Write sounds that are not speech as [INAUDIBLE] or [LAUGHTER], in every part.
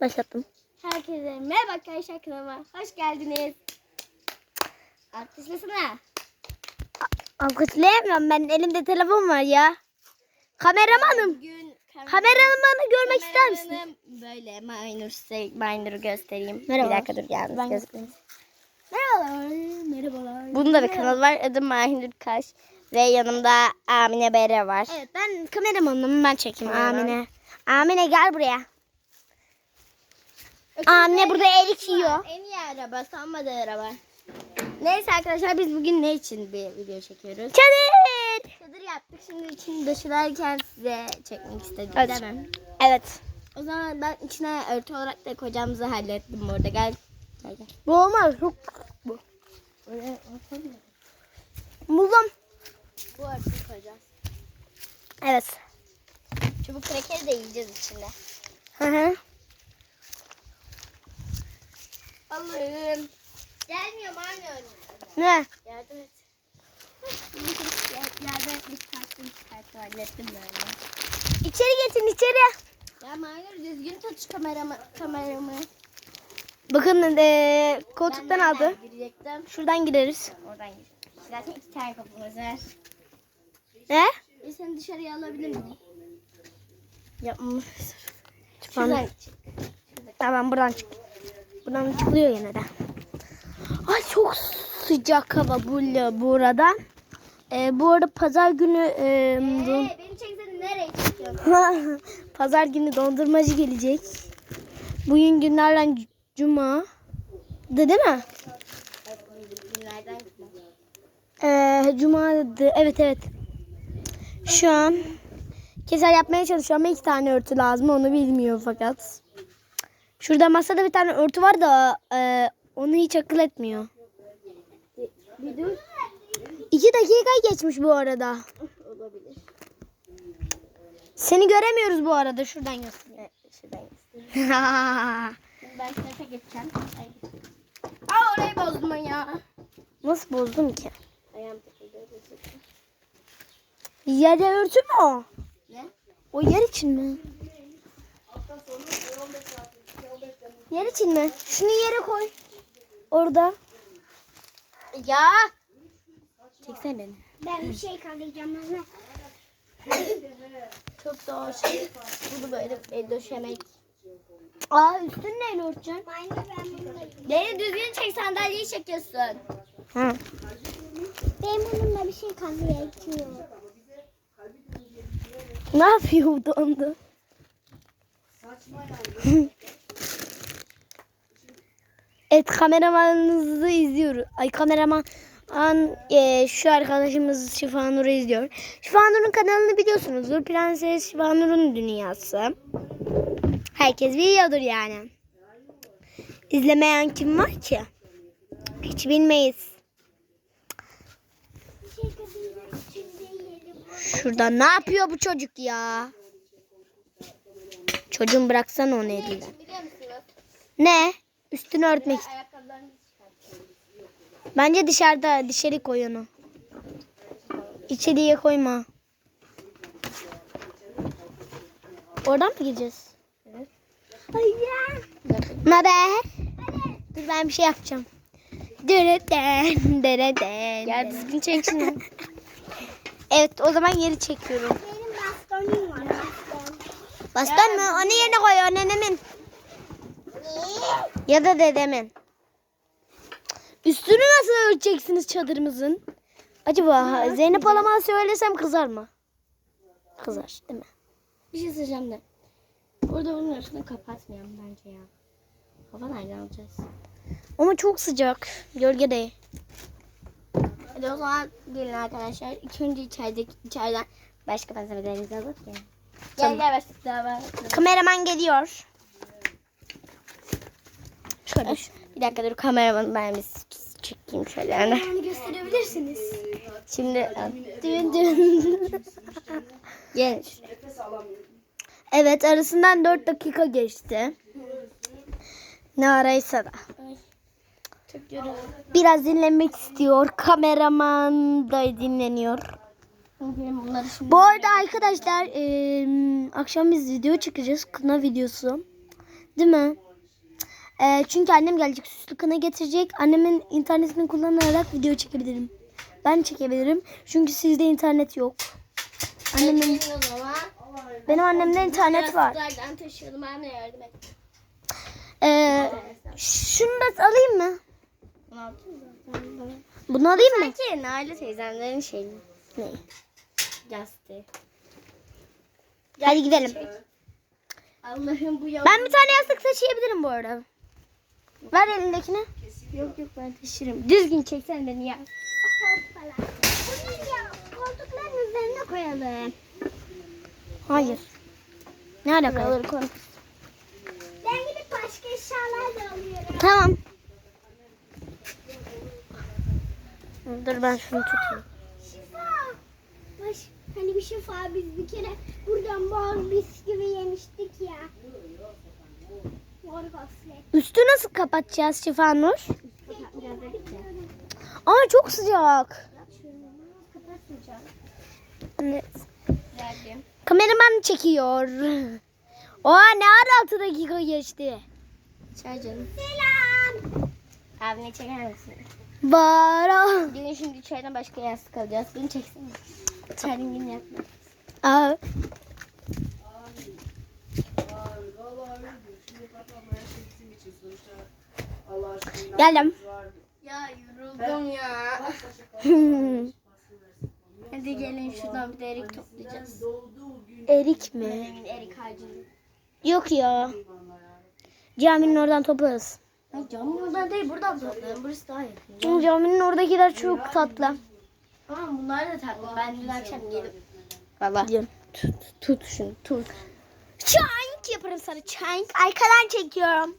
Başlattım. Herkese merhaba arkadaşlar kanalıma. Hoş geldiniz. Alkışlasana. Alkışlayamıyorum ben. Elimde telefon var ya. Kameramanım. Kameramanı görmek ister misin? Böyle Minor, size Minor'u göstereyim. Merhaba. Bir dakika dur yalnız Ben gözükmeyin. Merhabalar. Merhabalar. Bunun da bir kanalı var. Adı Mahir Kaş. Ve yanımda Amine Bere var. Evet ben kameramanım. Ben çekeyim. Amine. Amine gel buraya. Amine burada erik yiyor. En iyi araba, sanmadı araba. Neyse arkadaşlar biz bugün ne için bir video çekiyoruz? Çadır. Çadır yaptık. Şimdi içini döşelerken size çekmek istedim. Evet. Değil mi? Evet. O zaman ben içine örtü olarak da koyacağımızı hallettim orada. Gel. Gel gel. Bu olmaz. Çok bu. Buldum. Bu örtüyü koyacağız. Evet. Çubuk krekeri de yiyeceğiz içinde. Hı hı. Allah'ım. Gelmiyor anne. Ne? Yardım et. [LAUGHS] Yardım et. Bir taktım çıkarttı hallettim ben. İçeri geçin içeri. Ya Maynur düzgün tut kameramı. kameramı. Bakın eee koltuktan Ben aldı. Girecektim. Şuradan gireriz. Oradan gir. Zaten iki tane kapımız var. Ne? E seni dışarıya alabilir miyim? Yapmış. Şuradan çık. Tamam buradan çık. Buradan çıkılıyor yine de. Ay çok sıcak hava bu burada. Ee, bu arada pazar günü e, don- Ee, beni çeksene nereye çekiyorsun? [LAUGHS] pazar günü dondurmacı gelecek. Bugün günlerden cuma. De değil mi? Günlerden. Ee, cuma dedi. Evet evet. Şu an keser yapmaya çalışıyor ama iki tane örtü lazım. Onu bilmiyor fakat. Şurada masada bir tane örtü var da e, onu hiç akıl etmiyor. Bir dur. İki dakika geçmiş bu arada. Olabilir. Seni göremiyoruz bu arada. Şuradan göster. Evet, şuradan göstereyim. [LAUGHS] Ben sınıfa geçeceğim. Ay. Aa orayı bozdum ya. Nasıl bozdum ki? Ayağım takıldı. Yere örtü mü o? Ne? O yer için mi? Yer için mi? Şunu yere koy. Orada. Ya. Çeksene beni. Ben bir şey kalacağım ama. [LAUGHS] Çok zor şey. Bunu böyle el döşemek. Aa üstün neyle örteceksin? Beni düzgün çek sandalyeyi çekiyorsun. Hı. Benim bununla bir şey kalmıyor. Ne yapıyor bu dondu? [LAUGHS] evet kameramanınızı izliyoruz. Ay kameraman an e, şu arkadaşımız Şifanur'u izliyor. Şifanur'un kanalını biliyorsunuzdur. Prenses Şifanur'un dünyası. Herkes biliyordur yani. İzlemeyen kim var ki? Hiç bilmeyiz. Şurada ne yapıyor bu çocuk ya? Çocuğum bıraksana onu elinden. Ne? Üstünü örtmek. Bence dışarıda dışarı koy onu. İçeriye koyma. Oradan mı gireceğiz? Evet. Hayır. Ne haber? Dur ben bir şey yapacağım. Dırıden, dırıden. Gel düzgün çek şunu. [LAUGHS] Evet o zaman yeri çekiyorum. Benim bastonum var. Baston mu? Onu yerine koy. O nenemin. Ya da dedemin. Üstünü nasıl örteceksiniz çadırımızın? Acaba Zeynep Alaman söylesem kızar mı? Kızar değil mi? Bir şey söyleyeceğim de. Burada onun üstünü kapatmayalım bence ya. Hava nereden alacağız? Ama çok sıcak. Gölgede. Hadi o zaman gelin arkadaşlar. İlk önce içerideki içeriden başka malzemelerimizi alıp gelin. Gel Tamam. gel başka daha var. Kameraman geliyor. Şöyle. Bir dakika dur kameramanı ben bir çekeyim şöyle. Yani. Gösterebilirsiniz. Şimdi dün dün. [LAUGHS] Gel. Evet arasından 4 dakika geçti. Ne araysa da. Biraz dinlemek istiyor. Kameraman da dinleniyor. Bu arada arkadaşlar eee, akşam biz video çekeceğiz. Kına videosu. Değil mi? Ee, çünkü annem gelecek. Süslü kına getirecek. Annemin internetini kullanarak video çekebilirim. Ben çekebilirim. Çünkü sizde internet yok. Annemin, benim annemde internet var. Yastıklardan taşıyalım. Ben de yardım et. Ee, şunu da alayım mı? Bunu alayım mı? Sanki Naile teyzemlerin şeyi. Ne? Yastığı. Hadi gidelim. Allah'ım bu. Ben bir tane yastık taşıyabilirim bu arada. Ver elindekini. Yok yok ben taşırım. Düzgün çeksen beni ya. Hoppala. Bu ne ya? Koltukların üzerine koyalım. Hayır. Ne alaka? Olur koy. Ben gidip başka eşyalar da alıyorum. Tamam. Dur ben şunu tutayım. Şifa. Baş, hani bir şifa biz bir kere buradan bal bisküvi yemiştik ya. Üstü nasıl kapatacağız Şifanur? Aa çok sıcak. Evet. Verdim. Kameraman çekiyor. Oha ne ara 6 dakika geçti. Çay canım. Selam. Abine çeker misin? Bara. Gelin şimdi çaydan başka yastık alacağız. Beni çeksene. Çaydan yine yapma. Aa, geldim. Ya yoruldum ya. [LAUGHS] Hadi gelin şuradan bir de erik toplayacağız. Erik mi? Erik ağacını. Yok ya. Caminin oradan toplarız. Canım oradan değil buradan toplayalım. Burası daha yakın. Caminin oradakiler çok tatlı. Tamam bunlar da tatlı. Ben dün akşam yedim. Valla. Tut, tut şunu tut. Çank yaparım sana çank. Arkadan çekiyorum.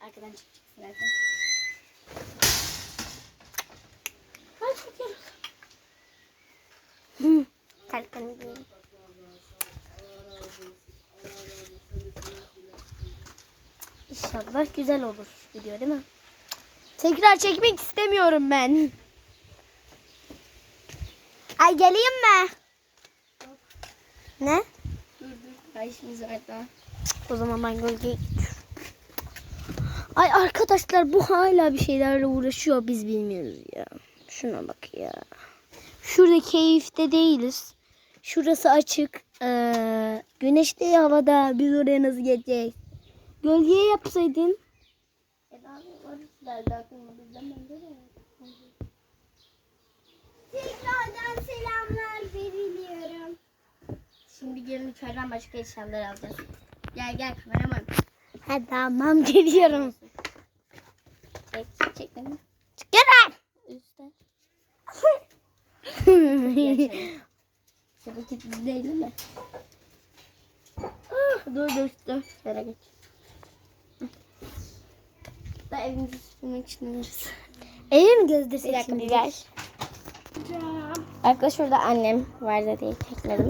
Arkadan çekeceksin zaten. [LAUGHS] Giyelim. İnşallah güzel olur video değil mi? Tekrar çekmek istemiyorum ben. Ay geleyim mi? Ne? İşimiz var daha. O zaman ben gölgeye gidiyorum. Ay arkadaşlar bu hala bir şeylerle uğraşıyor biz bilmiyoruz ya. Şuna bak ya. Şurada keyifte değiliz. Şurası açık. Ee, güneşli havada biz oraya nasıl geçeceğiz? Gölgeye yapsaydın. E daha Tekrardan selamlar veriliyorum. Şimdi gelin içeriden başka eşyalar alacağız. Gel gel kameraman. Ha tamam [LAUGHS] geliyorum. Çek çek değil [LAUGHS] mi? Gel Üstte. lan. Şuradaki dizi değil mi? Dur dur dur. Şöyle geç. Da evimizi süpürmek için alırız. Eve mi gezdirsek Bir dakika bir ver. Arkadaşlar şurada annem var da değil teklerim.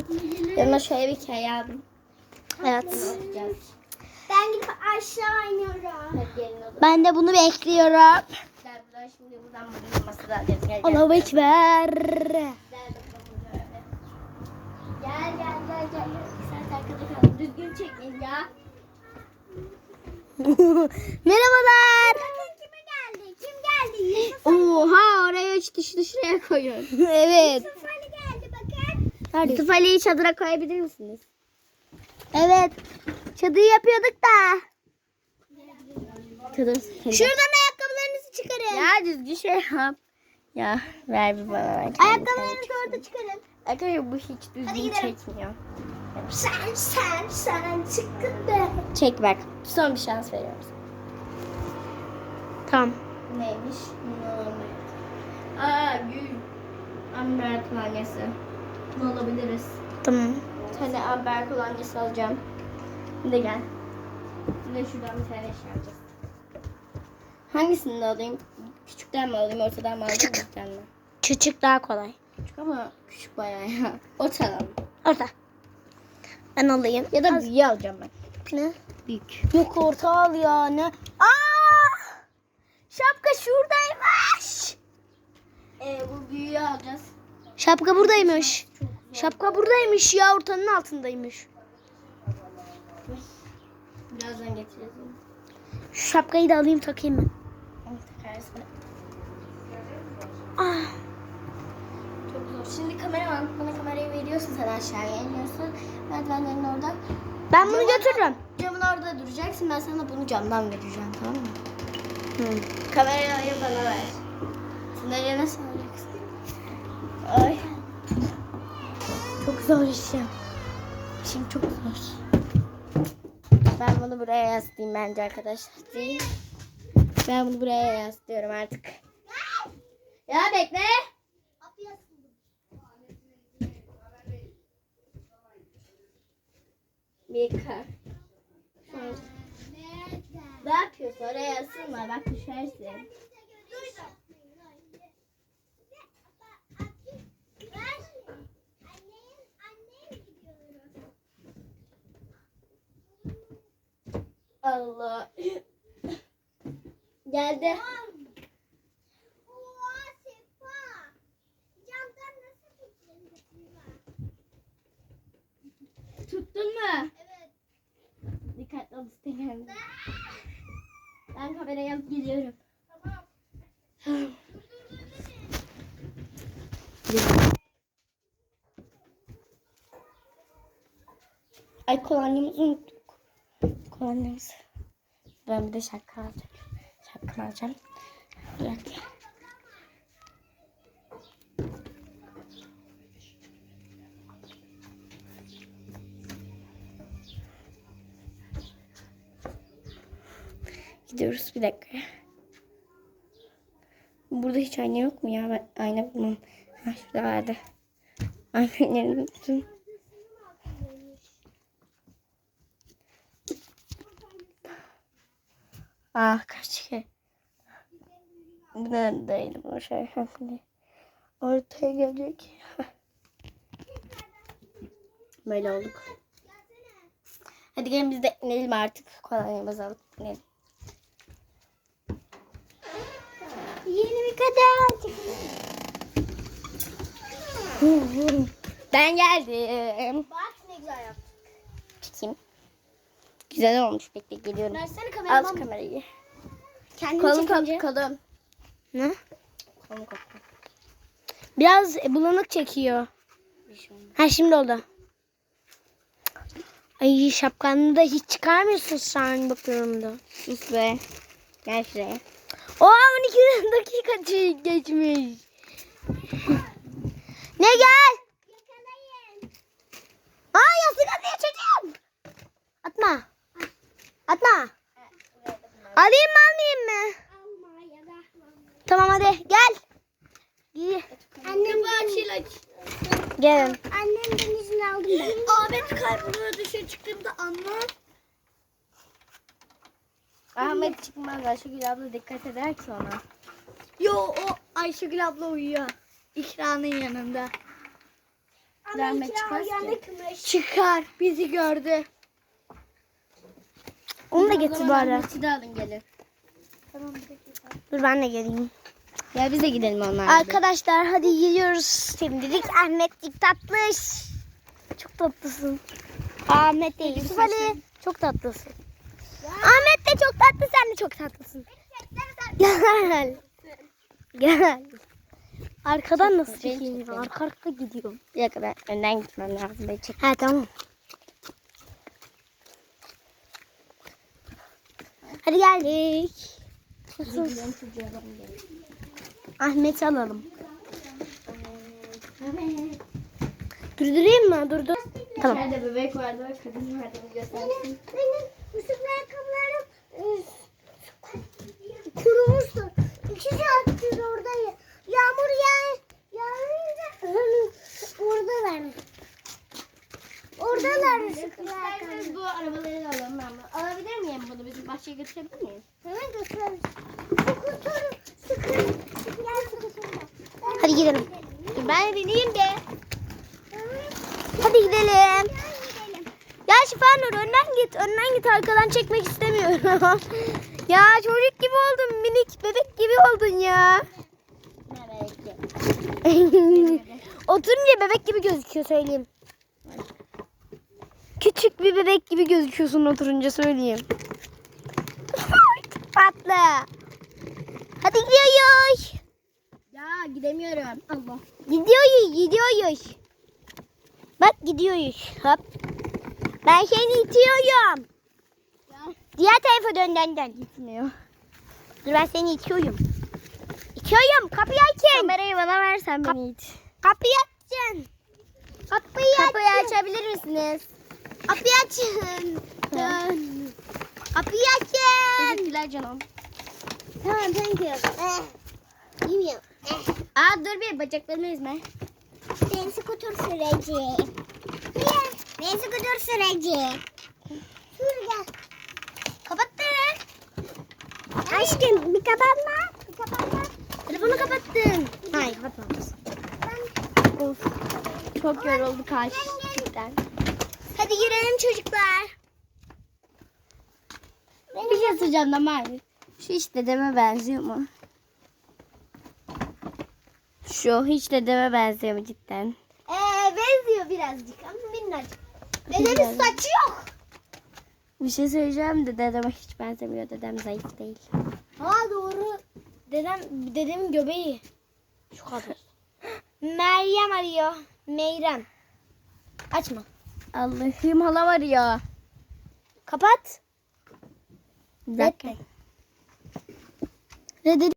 Yanına şöyle bir hikaye aldım. Evet. Ben gidip aşağı iniyorum. Ben de bunu bekliyorum. Allahu Ekber. Gel. Gel gel gel. Sen arkada kal. Düzgün çekin ya. [LAUGHS] Merhabalar. Kime geldi? Kim geldi? Oha üç dişli şuraya koyun. [LAUGHS] evet. Ali geldi bakın. Nerede? Yusuf Ali'yi çadıra koyabilir misiniz? Evet. Çadıyı yapıyorduk da. Çadır. Şuradan ayakkabılarınızı çıkarın. Ya düzgün şey yap. Ya ver bir bana ver. Ayakkabılarınızı orada çıkarın. Arkadaşlar bu hiç düzgün çekmiyor. Sen sen sen çıktın be. Çek bak. Son bir şans veriyorum. Tamam. Neymiş? Normal. Gül. Amber kolonyası. Ne alabiliriz? Tamam. Tane amber kolonyası alacağım. Bir de gel. Bir de şuradan bir tane şey alacağız. Hangisini de alayım? Küçükten mi alayım, ortadan mı alayım? Küçük. büyükten mi? Küçük daha kolay. Küçük ama küçük bayağı ya. [LAUGHS] Ortadan. Orta. Ben alayım. Ya da büyüğü alacağım ben. Ne? Büyük. Yok orta al ya ne? Aa! Şapka şuradaymış. Ee, bu büyüğü alacağız. Şapka buradaymış. Şapka buradaymış ya ortanın altındaymış. Birazdan onu. Şu şapkayı da alayım takayım? Onu takarsın. Ah. Çok zor. Şimdi kameraman bana kamerayı veriyorsun sen aşağıya iniyorsun. Merdivenlerin orada. Ben bunu götürürüm. Camın orada duracaksın. Ben sana bunu camdan vereceğim tamam mı? Hı. Kamerayı bana ver. Nereye nasıl? Ay. Çok zor işim. İşim çok zor. Ben bunu buraya yaslayayım bence arkadaşlar. Değil. Ben bunu buraya yaslıyorum artık. Ya bekle. Bir kar. Ne yapıyorsun? Oraya yasılma. Bak düşersin. Allah. Geldi. Tuttun mu? Evet. Dikkatli ol istedim. Ben kamerayı alıp geliyorum. Ay kolonyamızı unuttuk. Kolonyamızı. Ben bir de şapka alacağım. Şapka alacağım. Dakika. Gidiyoruz bir dakika. Burada hiç ayna yok mu ya? Ben ayna bulmam. Ha şurada vardı. Aynanın yerini Ah kaç. Ben değilim o şey. Ortaya gelecek. [LAUGHS] Böyle olduk. Hadi gelin biz de inelim artık. Kolonyamızı alıp inelim. Yeni bir kadar. Ben geldim. Bak ne güzel yaptın. Çekeyim. Güzel olmuş. Bekle geliyorum. Versene Al kameraman. kamerayı. Kendini Kolum çekince. kolum. Ne? Kolum koptu. Biraz bulanık çekiyor. Bir şey olmaz. Ha şimdi oldu. Ay şapkanı da hiç çıkarmıyorsun sen bakıyorum da. Sus be. Gel şuraya. Oha 12 [LAUGHS] dakika geçmiş. ne gel? Aa yastık atıyor çocuğum. Atma. Atma. Alayım mı almayayım mı? Tamam hadi gel. Gel. Annem açıl aç. Gelin. Annemden izin aldım ben. Ahmet kaybolur dışarı çıktığımda anlar. Ahmet çıkmaz. Ayşegül abla dikkat eder ki ona. Yo o Ayşegül abla uyuyor. İkranın yanında. Ahmet çıkmaz ki. Çıkar. Bizi gördü. Onu da getir bari. Ahmet'i de alın gelin. Dur ben de geleyim. Ya biz de gidelim onlarla. Arkadaşlar hadi gidiyoruz. Şimdilik Ahmetlik tatlış. Çok tatlısın. Ahmet değil. Yusuf Ali. Çok tatlısın. Ahmet de çok tatlı. Sen de çok tatlısın. Gel. Gel. Arkadan nasıl çekeyim? Arka arka gidiyorum. Bir dakika ben önden gitmem lazım. Ben çek. Ha tamam. Hadi geldik. Çocuğa alalım. Evet. Durdurayım mı? Durdur. Tamam. İçeride bebek vardı kadın vardı. Göstersin. Benim Yusuf ayakkabılarım kurumuştu. İki saattir İsterseniz bu arabaları da alalım ben. bunu. Alabilir miyim bunu? Bizim bahçeye götürebilir miyim? Hemen götürürüz. Skuturu sıkın. Hadi gidelim. Ben bineyim de. Hadi gidelim. Ya Şifanur önden git. Önden git arkadan çekmek istemiyorum. [LAUGHS] ya çocuk gibi oldun. Minik bebek gibi oldun ya. [LAUGHS] Oturunca bebek gibi gözüküyor söyleyeyim. Küçük bir bebek gibi gözüküyorsun oturunca söyleyeyim. Patla. Hadi gidiyoruz. Ya gidemiyorum. Allah. Gidiyoruz, gidiyoruz. Bak gidiyoruz. Hop. Ben seni itiyorum. Ya. Diğer tarafa dön dön dön. Gitmiyor. Dur ben seni itiyorum. İtiyorum. Kapıyı açın. Kamerayı bana versen Kap- beni it. Kapıyı açın. Kapıyı, Kapıyı açın. açabilir misiniz? Kapıyı açın. Dön. Kapıyı açın. Teşekkürler canım. Tamam thank you. Eh. Bilmiyorum. Eh. Aa dur bir bacaklarımı ezme. Ben skuter süreceğim. Niye? Ben skuter süreceğim. Sür gel. Kapattın. Aşkım bir kapatma. Bir kapatma. Telefonu kapattın. Hayır kapatmamışsın. Of. Çok yorulduk Ayş. Hadi girelim çocuklar. Bir şey soracağım da Mavi. Şu hiç dedeme benziyor mu? Şu hiç dedeme benziyor mu cidden? Ee, benziyor birazcık ama minnacık. Dedemin saçı yok. Bir şey söyleyeceğim de dedeme hiç benzemiyor. Dedem zayıf değil. Ha doğru. Dedem, dedemin göbeği. Şu kadar. [LAUGHS] Meryem arıyor. Meyrem. Açma. Allah'ım hala var ya. Kapat. Bir dakika. Reddet